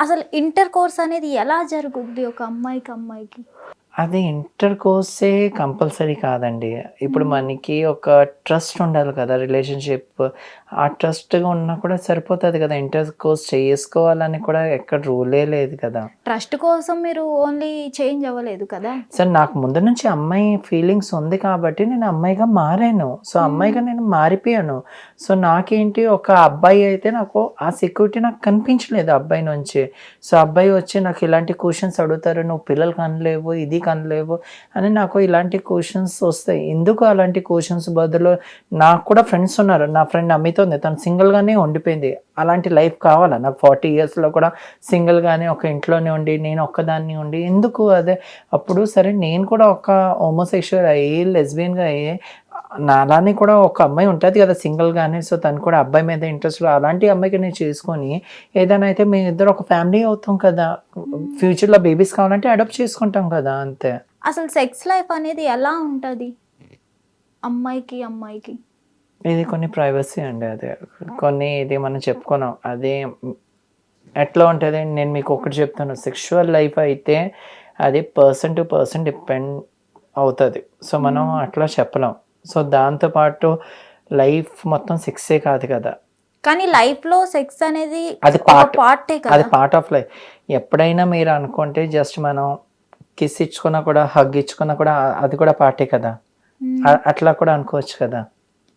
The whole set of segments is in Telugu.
అసలు ఇంటర్ కోర్స్ అనేది ఎలా జరుగుద్ది ఒక అమ్మాయికి అమ్మాయికి? అది ఇంటర్ కోర్సే కంపల్సరీ కాదండి. ఇప్పుడు మనకి ఒక ట్రస్ట్ ఉండాలి కదా రిలేషన్షిప్. ఆ ట్రస్ట్గా ఉన్నా కూడా సరిపోతుంది కదా ఇంటర్ కోర్స్ చేసుకోవాలని కూడా ఎక్కడ రూలే లేదు కదా. ట్రస్ట్ కోసం మీరు ఓన్లీ చేంజ్ అవ్వలేదు కదా? సార్ నాకు ముందు నుంచి అమ్మాయి ఫీలింగ్స్ ఉంది కాబట్టి నేను అమ్మాయిగా మారాను. సో అమ్మాయిగా నేను మారిపోయాను. సో నాకేంటి ఒక అబ్బాయి అయితే నాకు ఆ సెక్యూరిటీ నాకు కనిపించలేదు అబ్బాయి నుంచి. సో అబ్బాయి వచ్చి నాకు ఇలాంటి క్వశ్చన్స్ అడుగుతారు నువ్వు పిల్లలు కనలేవు ఇది కనలేవు అని నాకు ఇలాంటి క్వశ్చన్స్ వస్తాయి. ఎందుకు అలాంటి క్వశ్చన్స్ బదులు నాకు కూడా ఫ్రెండ్స్ ఉన్నారు. నా ఫ్రెండ్ అమ్మితోంది తను సింగిల్గానే ఉండిపోయింది. అలాంటి లైఫ్ కావాలా? నాకు ఫార్టీ ఇయర్స్లో కూడా సింగిల్గానే ఒక ఇంట్లోనే ఉండి నేను ఒక్కదాన్ని ఉండి ఎందుకు అదే? అప్పుడు సరే నేను కూడా ఒక హోమోసెక్షువల్ అయ్యి లెస్బియన్గా అయ్యి నాలానే కూడా ఒక అమ్మాయి ఉంటుంది కదా సింగిల్గానే సో తను కూడా అబ్బాయి మీద ఇంట్రెస్ట్ అలాంటి అమ్మాయికి నేను చేసుకొని ఏదైనా అయితే మీ ఇద్దరు ఒక ఫ్యామిలీ అవుతాం కదా. ఫ్యూచర్లో బేబీస్ కావాలంటే అడాప్ట్ చేసుకుంటాం కదా అంతే. అసలు సెక్స్ లైఫ్ అనేది ఎలా ఉంటుంది? అమ్మాయికి అమ్మాయికి. ఇది కొన్ని ప్రైవసీ అండి అదే. కొన్ని ఇది మనం చెప్పుకున్నాం. అదే ఎట్లా ఉంటుంది? నేను మీకు ఒకటి చెప్తాను. సెక్షువల్ లైఫ్ అయితే అది పర్సన్ టు పర్సన్ డిపెండ్ అవుతుంది. సో మనం అట్లా చెప్పలేం. సో దాంతోపాటు లైఫ్ మొత్తం సెక్సే కాదు కదా. కానీ లైఫ్లో సెక్స్ అనేది అది part. పార్టే అది పార్ట్ ఆఫ్ లైఫ్. ఎప్పుడైనా మీరు అనుకుంటే జస్ట్ మనం కిస్ ఇచ్చుకున్నా కూడా హగ్ ఇచ్చుకున్నా కూడా అది కూడా పార్టే కదా. అట్లా కూడా అనుకోవచ్చు కదా.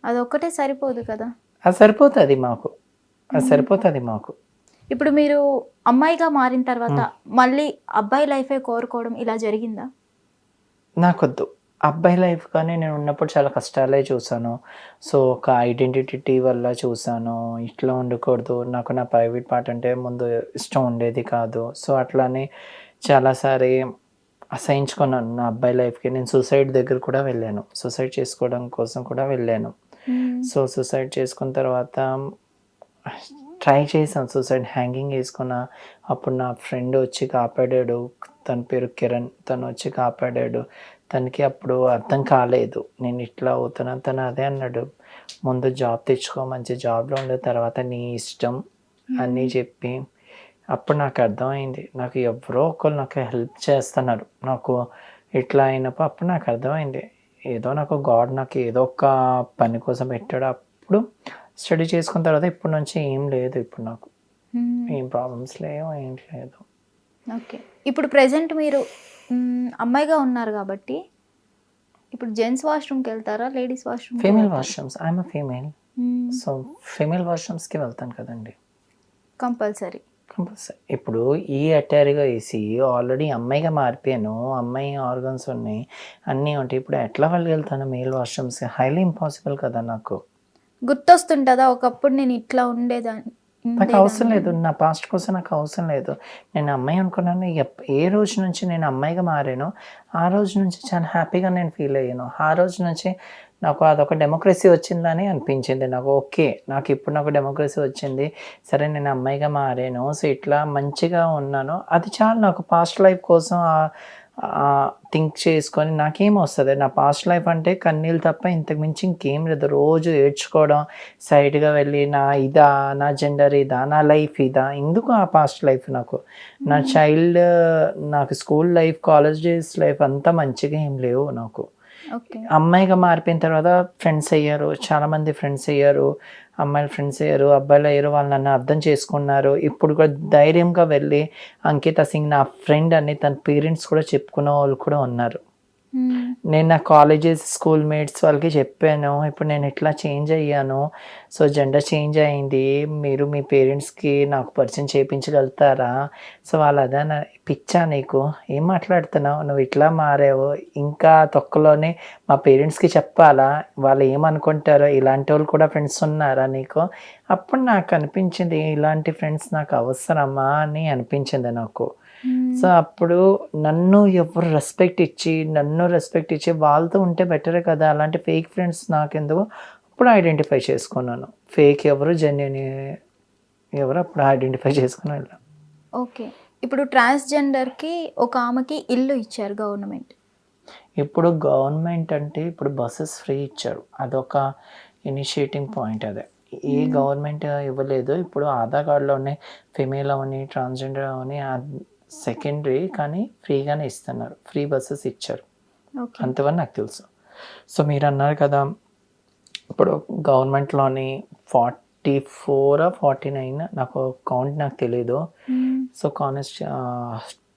అదొక్కటే సరిపోదు కదా. అది సరిపోతుంది మాకు. అది సరిపోతుంది మాకు. ఇప్పుడు మీరు అమ్మాయిగా మారిన తర్వాత మళ్ళీ అబ్బాయి లైఫే కోరుకోవడం ఇలా జరిగిందా? నాకొద్దు. అబ్బాయి లైఫ్ కానీ నేను ఉన్నప్పుడు చాలా కష్టాలే చూసాను సో ఒక ఐడెంటిటీ వల్ల చూసాను ఇట్లా ఉండకూడదు. నాకు నా ప్రైవేట్ పార్ట్ అంటే ముందు ఇష్టం ఉండేది కాదు. సో అట్లానే చాలాసారి అసహించుకున్నాను. నా అబ్బాయి లైఫ్కి నేను సూసైడ్ దగ్గర కూడా వెళ్ళాను. సూసైడ్ చేసుకోవడం కోసం కూడా వెళ్ళాను. సో సూసైడ్ చేసుకున్న తర్వాత ట్రై చేశాను సూసైడ్ హ్యాంగింగ్ వేసుకున్న అప్పుడు నా ఫ్రెండ్ వచ్చి కాపాడాడు. తన పేరు కిరణ్. తను వచ్చి కాపాడాడు. తనకి అప్పుడు అర్థం కాలేదు. నేను ఇట్లా అవుతున్నా తను అదే అన్నాడు. ముందు జాబ్ తెచ్చుకో మంచి జాబ్లో ఉండే తర్వాత నీ ఇష్టం అని చెప్పి అప్పుడు నాకు అర్థమైంది. నాకు ఎవరో ఒకరు నాకు హెల్ప్ చేస్తున్నారు. నాకు ఇట్లా అయినప్పుడు అప్పుడు నాకు అర్థమైంది. ఏదో నాకు గాడ్ నాకు ఏదో ఒక పని కోసం పెట్టాడు. అప్పుడు స్టడీ చేసుకున్న తర్వాత ఇప్పటి నుంచి ఏం లేదు ఇప్పుడు నాకు. ఏం ప్రాబ్లమ్స్ లేవు ఏం లేదు. ఓకే. ఇప్పుడు ప్రెసెంట్ మీరు అమ్మాయిగా ఉన్నారు కాబట్టి ఇప్పుడు జెంట్స్ వాష్రూమ్కి వెళ్తారా ladies washroom female washrooms I'm female so female వాష్రూమ్స్కి వెళ్తాను కదండి. కంపల్సరీ. కంపల్సరీ. ఇప్పుడు ఈ అటారీగా వేసి ఆల్రెడీ అమ్మాయిగా మారిపోయాను. అమ్మాయి ఆర్గన్స్ ఉన్నాయి. అన్నీ ఉంటాయి. ఇప్పుడు ఎట్లా వెళ్ళగలుగుతాను మేల్ వాష్రూమ్స్ హైలీ ఇంపాసిబుల్ కదా నాకు. గుర్తొస్తుంటుందా? ఒకప్పుడు నేను ఇట్లా ఉండేదాన్ని. నాకు అవసరం లేదు. నా పాస్ట్ కోసం నాకు అవసరం లేదు. నేను అమ్మాయి అనుకున్నాను. ఏ రోజు నుంచి నేను అమ్మాయిగా మారానో ఆ రోజు నుంచి చాలా హ్యాపీగా నేను ఫీల్ అయ్యాను. ఆ రోజు నుంచి నాకు అదొక డెమోక్రసీ వచ్చిందని అనిపించింది. నాకు ఓకే నాకు ఇప్పుడు నాకు డెమోక్రసీ వచ్చింది. సరే నేను అమ్మాయిగా మారాను. సో ఇట్లా మంచిగా ఉన్నాను. అది చాలు నాకు పాస్ట్ లైఫ్ కోసం థింక్ చేసుకొని నాకేం వస్తుంది నా పాస్ట్ లైఫ్ అంటే కన్నీళ్ళు తప్ప ఇంతకు మించి ఇంకేం లేదు. రోజు ఏడ్చుకోవడం సైడ్గా వెళ్ళి నా ఇదా నా జెండర్ ఇదా నా లైఫ్ ఇదా? ఎందుకు ఆ పాస్ట్ లైఫ్ నాకు? నా చైల్డ్ నాకు school life college days life అంతా మంచిగా ఏం లేవు నాకు. అమ్మాయిగా మారిపోయిన తర్వాత ఫ్రెండ్స్ అయ్యారు చాలా మంది ఫ్రెండ్స్ అయ్యారు అమ్మాయిలు ఫ్రెండ్స్ అయ్యారు అబ్బాయిలు అయ్యారు వాళ్ళు నన్ను అర్థం చేసుకున్నారు. ఇప్పుడు కూడా ధైర్యంగా వెళ్ళి అంకిత సింగ్ నా ఫ్రెండ్ అని తన పేరెంట్స్ కూడా చెప్పుకునే వాళ్ళు కూడా ఉన్నారు. నేను నా కాలేజెస్ స్కూల్ మేట్స్ వాళ్ళకి చెప్పాను ఇప్పుడు నేను ఇట్లా చేంజ్ అయ్యాను. సో జెండర్ చేంజ్ అయింది. మీరు మీ పేరెంట్స్కి నాకు పరిచయం చేయించగలుగుతారా సో వాళ్ళు అదే నా పిచ్చా నీకు. ఏం మాట్లాడుతున్నావు? నువ్వు ఇట్లా మారావు. ఇంకా తొక్కలోనే మా పేరెంట్స్కి చెప్పాలా? వాళ్ళు ఏమనుకుంటారో ఇలాంటి వాళ్ళు కూడా ఫ్రెండ్స్ ఉన్నారా నీకు? అప్పుడు నాకు అనిపించింది ఇలాంటి ఫ్రెండ్స్ నాకు అవసరమా? అని అనిపించింది నాకు. సో అప్పుడు నన్ను ఎవరు రెస్పెక్ట్ ఇచ్చి నన్ను రెస్పెక్ట్ ఇచ్చి వాళ్ళతో ఉంటే బెటరే కదా. అలాంటి ఫేక్ ఫ్రెండ్స్ నాకెందుకు అప్పుడు ఐడెంటిఫై చేసుకున్నాను. ఫేక్ ఎవరు జెన్యున్ ఎవరు అప్పుడు ఐడెంటిఫై చేసుకుని వెళ్ళాను ఓకే ఇప్పుడు ట్రాన్స్జెండర్కి ఒక ఆమెకి ఇల్లు ఇచ్చారు గవర్నమెంట్ ఇప్పుడు గవర్నమెంట్ అంటే ఇప్పుడు బస్సెస్ ఫ్రీ ఇచ్చారు. అదొక ఇనిషియేటింగ్ పాయింట్ అదే. ఏ గవర్నమెంట్ ఇవ్వలేదు ఇప్పుడు ఆధార్ కార్డులోనే ఫిమేల్ అవని ట్రాన్స్జెండర్ అవని సెకండరీ కానీ ఫ్రీగానే ఇస్తున్నారు. ఫ్రీ బస్సెస్ ఇచ్చారు. అంతవరకు నాకు తెలుసు. సో మీరు అన్నారు కదా ఇప్పుడు గవర్నమెంట్లోని ఫార్టీ ఫోర్ ఫార్టీ నైన్ నాకు కౌంట్ నాకు తెలియదు. సో కానెస్ట్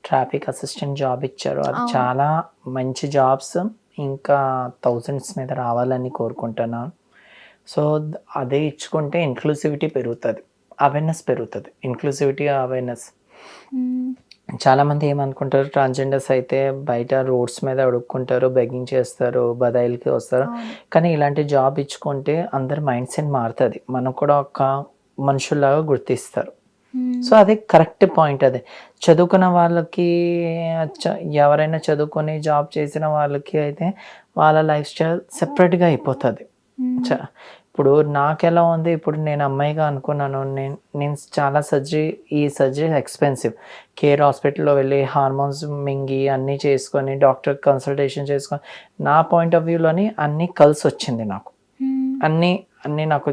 ట్రాఫిక్ అసిస్టెంట్ జాబ్ ఇచ్చారు. అది. చాలా మంచి జాబ్స్. ఇంకా థౌజండ్స్ మీద రావాలని కోరుకుంటున్నాను సో అదే ఇచ్చుకుంటే ఇంక్లూసివిటీ పెరుగుతుంది. అవేర్నెస్ పెరుగుతుంది. Inclusivity awareness. చాలామంది ఏమనుకుంటారు ట్రాన్స్జెండర్స్ అయితే బయట రోడ్స్ మీద అడుక్కుంటారు బెగ్గింగ్ చేస్తారు బదాయిలకి వస్తారు. కానీ ఇలాంటి జాబ్ ఇచ్చుకుంటే అందరి మైండ్ సెట్ మారుతుంది. మనం కూడా ఒక మనుషుల్లాగా గుర్తిస్తారు. సో అది కరెక్ట్ పాయింట్ అదే. చదువుకున్న వాళ్ళకి ఎవరైనా చదువుకొని జాబ్ చేసిన వాళ్ళకి అయితే వాళ్ళ లైఫ్ స్టైల్ సెపరేట్గా అయిపోతుంది. ఇప్పుడు నాకు ఎలా ఉంది? ఇప్పుడు నేను అమ్మాయిగా అనుకున్నాను. నేను నేను చాలా సర్జరీ ఈ సర్జరీ ఎక్స్పెన్సివ్ కేర్ హాస్పిటల్లో వెళ్ళి హార్మోన్స్ మింగి అన్నీ చేసుకొని డాక్టర్ కన్సల్టేషన్ చేసుకొని నా పాయింట్ ఆఫ్ వ్యూలోని అన్నీ కలిసి వచ్చింది నాకు. మ్మ్. అన్నీ అన్నీ నాకు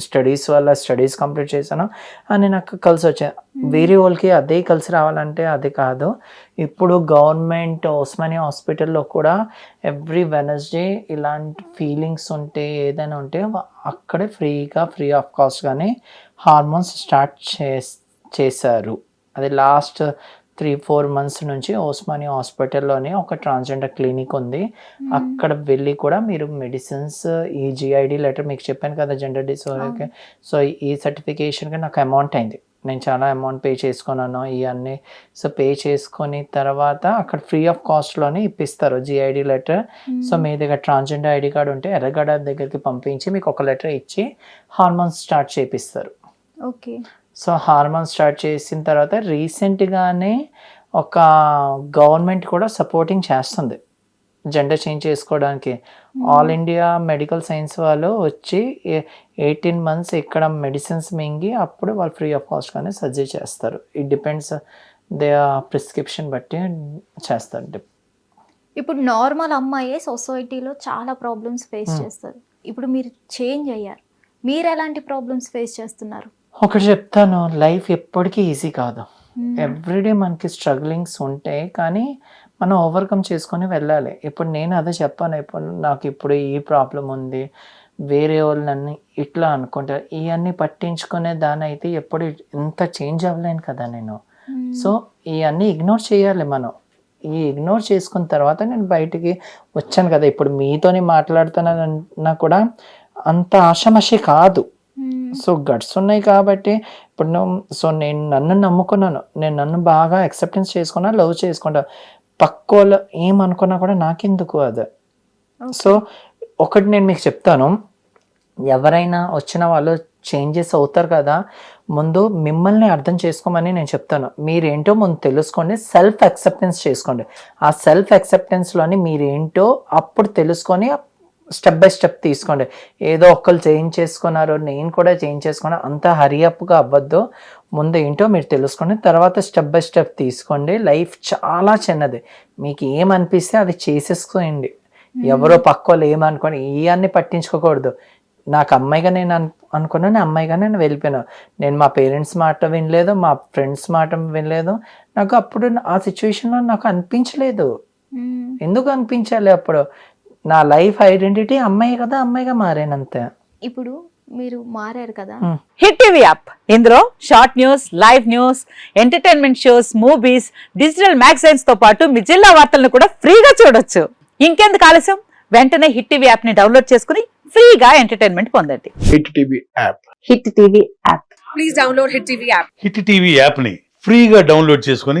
స్టడీస్ వల్ల స్టడీస్ కంప్లీట్ చేశాను. అని నాకు కలిసి వచ్చాయి. వేరే వాళ్ళకి అదే కలిసి రావాలంటే అది కాదు. ఇప్పుడు గవర్నమెంట్ ఉస్మానియా హాస్పిటల్లో కూడా ఎవ్రీ వెనస్డే ఇలాంటి ఫీలింగ్స్ ఉంటే ఏదైనా ఉంటే అక్కడే ఫ్రీగా ఫ్రీ ఆఫ్ కాస్ట్ కానీ హార్మోన్స్ స్టార్ట్ చేస్ చేశారు. అది లాస్ట్ త్రీ ఫోర్ మంత్స్ నుంచి ఓస్మానియా హాస్పిటల్లోనే ఒక ట్రాన్స్జెండర్ క్లినిక్ ఉంది. అక్కడ వెళ్ళి కూడా మీరు మెడిసిన్స్ ఈ జిఐడి లెటర్ మీకు చెప్పాను కదా జెండర్ డిసోర్డర్కి సో ఈ సర్టిఫికేషన్కి నాకు అమౌంట్ అయింది. నేను చాలా అమౌంట్ పే చేసుకున్నాను ఇవన్నీ సో పే చేసుకొని తర్వాత అక్కడ ఫ్రీ ఆఫ్ కాస్ట్లోనే ఇప్పిస్తారు జిఐడి లెటర్. సో మీ దగ్గర ట్రాన్స్జెండర్ ఐడి కార్డు ఉంటే ఎర్రగడ్డ దగ్గరికి పంపించి మీకు ఒక లెటర్ ఇచ్చి హార్మోన్స్ స్టార్ట్ చేపిస్తారు. ఓకే. సో హార్మోన్ స్టార్ట్ చేసిన తర్వాత రీసెంట్గానే ఒక గవర్నమెంట్ కూడా సపోర్టింగ్ చేస్తుంది. జెండర్ చేంజ్ చేసుకోవడానికి. ఆల్ ఇండియా మెడికల్ సైన్స్ వాళ్ళు వచ్చి ఎయిటీన్ మంత్స్ ఇక్కడ మెడిసిన్స్ మింగి అప్పుడు వాళ్ళు ఫ్రీ ఆఫ్ కాస్ట్ కానీ సర్జరీ చేస్తారు. ఇట్ డిపెండ్స్ దే ప్రిస్క్రిప్షన్ బట్టి చేస్తారు. ఇప్పుడు నార్మల్ అమ్మాయే సొసైటీలో చాలా ప్రాబ్లమ్స్ ఫేస్ చేస్తారు. ఇప్పుడు మీరు చేంజ్ అయ్యారు. మీరు ఎలాంటి ప్రాబ్లమ్స్ ఫేస్ చేస్తున్నారు? ఒకటి చెప్తాను లైఫ్ ఎప్పటికీ ఈజీ కాదు. ఎవ్రీడే మనకి స్ట్రగ్లింగ్స్ ఉంటాయి కానీ మనం ఓవర్కమ్ చేసుకొని వెళ్ళాలి ఇప్పుడు నేను అదే చెప్పాను ఇప్పుడు నాకు ఇప్పుడు ఈ ప్రాబ్లం ఉంది వేరే వాళ్ళు నన్ను ఇట్లా అనుకుంటారు ఇవన్నీ పట్టించుకునే దాని అయితే ఎప్పుడు ఇంత చేంజ్ అవ్వలేను కదా నేను మ్మ్. సో ఇవన్నీ ఇగ్నోర్ చేయాలి మనం ఈ ఇగ్నోర్ చేసుకున్న తర్వాత నేను బయటికి వచ్చాను కదా ఇప్పుడు మీతోని మాట్లాడుతున్నా కూడా అంత ఆషమషి కాదు. సో గట్స్ ఉన్నాయి కాబట్టి ఇప్పుడు సో నేను నన్ను నమ్ముకున్నాను. నేను నన్ను బాగా అక్సెప్టెన్స్ చేసుకున్నా లవ్ చేసుకుంటా. పక్కోళ్ళు ఏమనుకున్నా కూడా నాకెందుకు అది. సో ఒకటి నేను మీకు చెప్తాను. ఎవరైనా వచ్చిన వాళ్ళు చేంజెస్ అవుతారు కదా ముందు మిమ్మల్ని అర్థం చేసుకోమని నేను చెప్తాను. మీరేంటో ముందు తెలుసుకోండి సెల్ఫ్ అక్సెప్టెన్స్ చేసుకోండి. ఆ సెల్ఫ్ అక్సెప్టెన్స్లోని మీరేంటో అప్పుడు తెలుసుకొని స్టెప్ బై స్టెప్ తీసుకోండి. ఏదో ఒక్కరు చేంజ్ చేసుకున్నారు నేను కూడా చేంజ్ చేసుకున్నా అంత హరియప్గా అవ్వద్దు. ముందు ఏంటో మీరు తెలుసుకోండి. తర్వాత స్టెప్ బై స్టెప్ తీసుకోండి. లైఫ్ చాలా చిన్నది. మీకు ఏమనిపిస్తే అది చేసేసుకోండి. ఎవరో పక్కోళ్ళు ఏమనుకోండి ఇవన్నీ పట్టించుకోకూడదు. నాకు అమ్మాయిగా నేను అను అనుకున్నాను అమ్మాయిగా నేను వెళ్ళిపోయాను. నేను మా పేరెంట్స్ మాట వినలేదు మా ఫ్రెండ్స్ మాట వినలేదు. నాకు అప్పుడు ఆ సిచ్యువేషన్లో నాకు అనిపించలేదు. ఎందుకు అనిపించాలి అప్పుడు? నా లైఫ్ ఐడెంటిటీ అమ్మాయి కదా అమ్మాయిగా మారానంతే. ఇప్పుడు మీరు మారారు కదా. Hit TV app. ఇందులో short news live news entertainment shows movies digital మ్యాగజైన్స్తో పాటు మీ జిల్లా వార్తలను కూడా ఫ్రీగా చూడొచ్చు. ఇంకెందుకు ఆలస్యం? వెంటనే హిట్ టీవీ యాప్ని డౌన్లోడ్ చేసుకుని ఫ్రీగా ఎంటర్టైన్మెంట్ పొందండి. Hit TV app. Hit TV app. Please download Hit TV app. Hit TV యాప్ని ఫ్రీగా డౌన్లోడ్ చేసుకొని